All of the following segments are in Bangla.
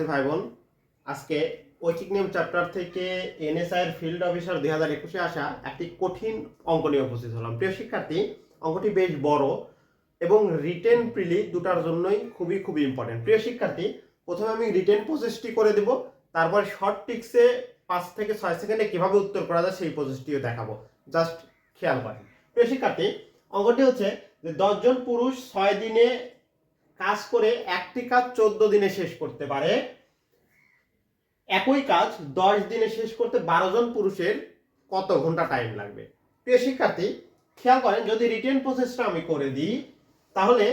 শিক্ষার্থী ভাই বোন, আজকে ঐকিক নিয়ম চ্যাপ্টার থেকে এনএসআই এর ফিল্ড অফিসার দুই হাজার একুশে আসা একটি কঠিন অঙ্ক নিয়ে উপস্থিত হলাম। প্রিয় শিক্ষার্থী, অঙ্কটি বেশ বড় এবং রিটেন প্রিলি দুটার জন্যই খুবই খুবই ইম্পর্টেন্ট প্রিয় শিক্ষার্থী, প্রথমে আমি রিটেন প্রসেসটি করে দেব, তারপর শর্ট টিক্সে পাঁচ থেকে ছয় সেকেন্ডে কীভাবে উত্তর করা যায় সেই প্রসেসটিও দেখাবো। জাস্ট খেয়াল করেন। প্রিয় শিক্ষার্থী, অঙ্কটি হচ্ছে যে দশজন পুরুষ ছয় দিনে কাজ করে একটি কাজ চোদ্দ দিনে শেষ করতে পারে। একই কাজ দশ দিনে শেষ করতে বারো জন পুরুষের কত ঘণ্টা টাইম লাগবে? প্রিয় শিক্ষার্থী, খেয়াল করেন, যদি রিটেন প্রসেসটা আমি করে দিই, তাহলে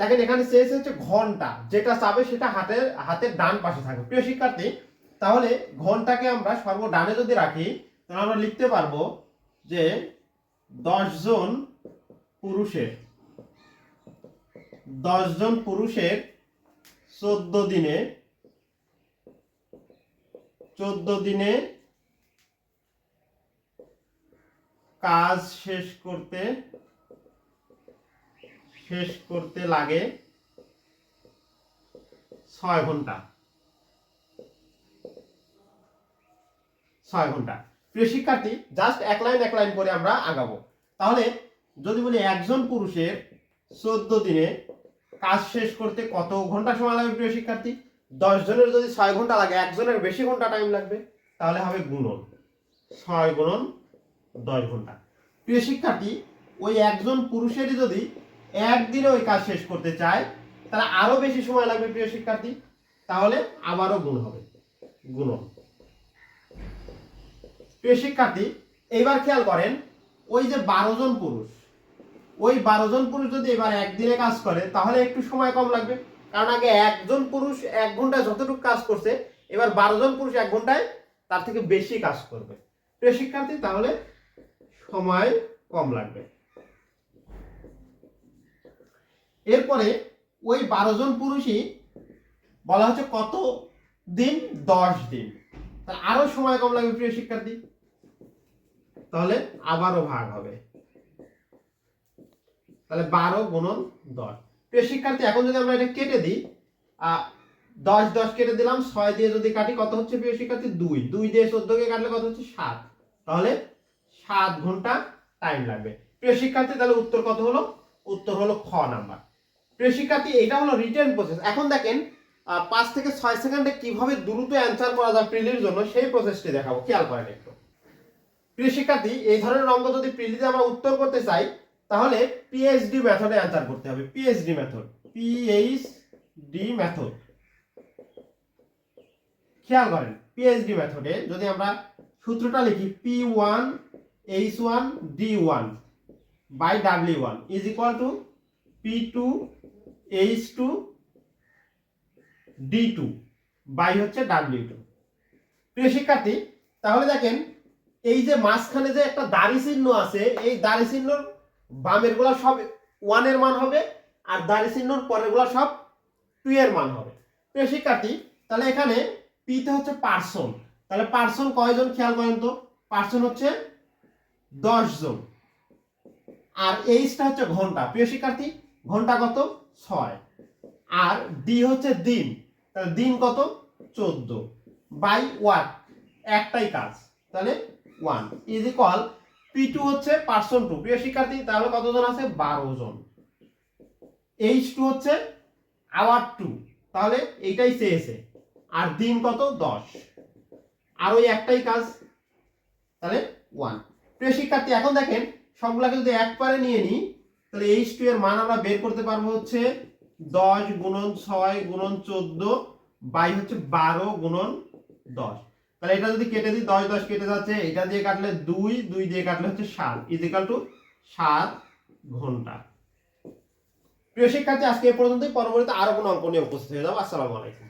দেখেন এখানে চেয়েছে হচ্ছে ঘণ্টা, যেটা চাবে সেটা হাতের হাতের ডান পাশে থাকবে। প্রিয় শিক্ষার্থী, তাহলে ঘন্টাকে আমরা সর্ব ডানে যদি রাখি, তাহলে আমরা লিখতে পারব যে দশ জন পুরুষের দশজন পুরুষের চোদ্দ দিনে চোদ্দ দিনে কাজ শেষ করতে শেষ করতে লাগে ছয় ঘণ্টা। ছয় ঘণ্টা। প্রিয় শিক্ষার্থী জাস্ট এক লাইন এক লাইন করে আমরা আগাবো। তাহলে যদি বলি একজন পুরুষের চোদ্দ দিনে কাজ শেষ করতে কত ঘণ্টা সময় লাগবে প্রিয় শিক্ষার্থী? দশ জনের যদি ছয় ঘণ্টা লাগে, একজনের বেশি ঘণ্টা টাইম লাগবে, তাহলে হবে গুণন। ছয় গুণন দশ ঘণ্টা। প্রিয় শিক্ষার্থী, ওই একজন পুরুষেরই যদি একদিনে ওই কাজ শেষ করতে চায়, তাহলে আরও বেশি সময় লাগবে প্রিয় শিক্ষার্থী, তাহলে আবারও গুণ হবে। গুণন। প্রিয় শিক্ষার্থী, এইবার খেয়াল করেন, ওই যে বারো জন পুরুষ ওই বারো জন পুরুষ যদি এবার একদিনে কাজ করে, তাহলে একটু সময় কম লাগবে। কারণ আগে একজন পুরুষ এক ঘন্টায় যতটুকু কাজ করছে, এবার বারো জন পুরুষ এক ঘন্টায় তার থেকে বেশি কাজ করবে। প্রিয় শিক্ষার্থী, তাহলে সময় কম লাগবে। এরপরে ওই বারো জন পুরুষই বলা হচ্ছে কত দিন? দশ দিন। তাহলে আরও সময় কম লাগবে, প্রিয় শিক্ষার্থী। তাহলে আবারও ভাগ হবে। তাহলে বারো গুণন দশ। প্রিয় শিক্ষার্থী, এখন যদি আমরা এটা কেটে দিই দশ দশ কেটে দিলাম, ছয় দিয়ে যদি কাটি, কত হচ্ছে প্রিয় শিক্ষার্থী? দুই। দুই দিয়ে চোদ্দকে কাটলে কত হচ্ছে? সাত। তাহলে সাত ঘণ্টা টাইম লাগবে। প্রিয় শিক্ষার্থী, তাহলে উত্তর কত হলো? উত্তর হলো খ নাম্বার। প্রিয় শিক্ষার্থী, এটা হলো রিটার্ন প্রসেস এখন দেখেন পাঁচ থেকে ছয় সেকেন্ডে কীভাবে দ্রুত অ্যান্সার করা যায় প্রিলির জন্য, সেই প্রসেসটি দেখাবো। খেয়াল করেন একটু। প্রিয় শিক্ষার্থী, এই ধরনের অঙ্ক যদি প্রিলিতে আমরা উত্তর করতে চাই তাহলে পিএইচডি মেথডে অ্যান্সার করতে হবে। পিএইচডি মেথড পিএইচডি মেথড খেয়াল করেন পিএইচডি মেথডে যদি আমরা সূত্রটা লিখি P one H one D one by W one is equal to P two H two D two by হচ্ছে ডাব্লিউ টু প্রিয় শিক্ষার্থী, তাহলে দেখেন, এই যে মাঝখানে যে একটা দাড়ি চিহ্ন আছে, এই দাড়ি চিহ্নর বামেরগুলা সব ওয়ানের মান হবে আর দাড়ি চিহ্নর পরেরগুলা সব টু এর মান হবে। প্রিয় শিক্ষার্থী, তাহলে এখানে পিতে হচ্ছে পার্সন তাহলে পার্সন কয়জন খেয়াল করেন তো? পার্সন হচ্ছে জন আর এইচটা হচ্ছে ঘণ্টা। প্রিয় শিক্ষার্থী, ঘণ্টা কত? ছয়। আর ডি হচ্ছে দিন। তাহলে দিন কত? চোদ্দ। বাই ওয়াট একটাই কাজ। তাহলে one is equal P two হচ্ছে পার্সন টু প্রিয় শিক্ষার্থী, তাহলে কতজন আছে? বারো জন এইচ টু হচ্ছে আওয়ার টু তাহলে এইটাই চেয়েছে আর দিন কত? দশ। আর ওই একটাই কাজ, তাহলে ওয়ান প্রিয় শিক্ষার্থী, এখন দেখেন, সবগুলাকে যদি একবারে নিয়ে নিই, তাহলে এইচ টু এর মান আমরা বের করতে পারব হচ্ছে দশ গুণন ছয় গুণন চোদ্দ বাই হচ্ছে বারো গুণন দশ। তাহলে এটা যদি কেটে দিই, দশ দশ কেটে যাচ্ছে, এটা দিয়ে কাটলে দুই দুই দিয়ে কাটলে হচ্ছে সাত ইজিক্যাল টু সাত ঘণ্টা। প্রিয় শিক্ষার্থী, আজকে এ পর্যন্তই। পরবর্তীতে আরও কোনো অঙ্ক নিয়ে উপস্থিত হয়ে যাব। আসসালামু আলাইকুম।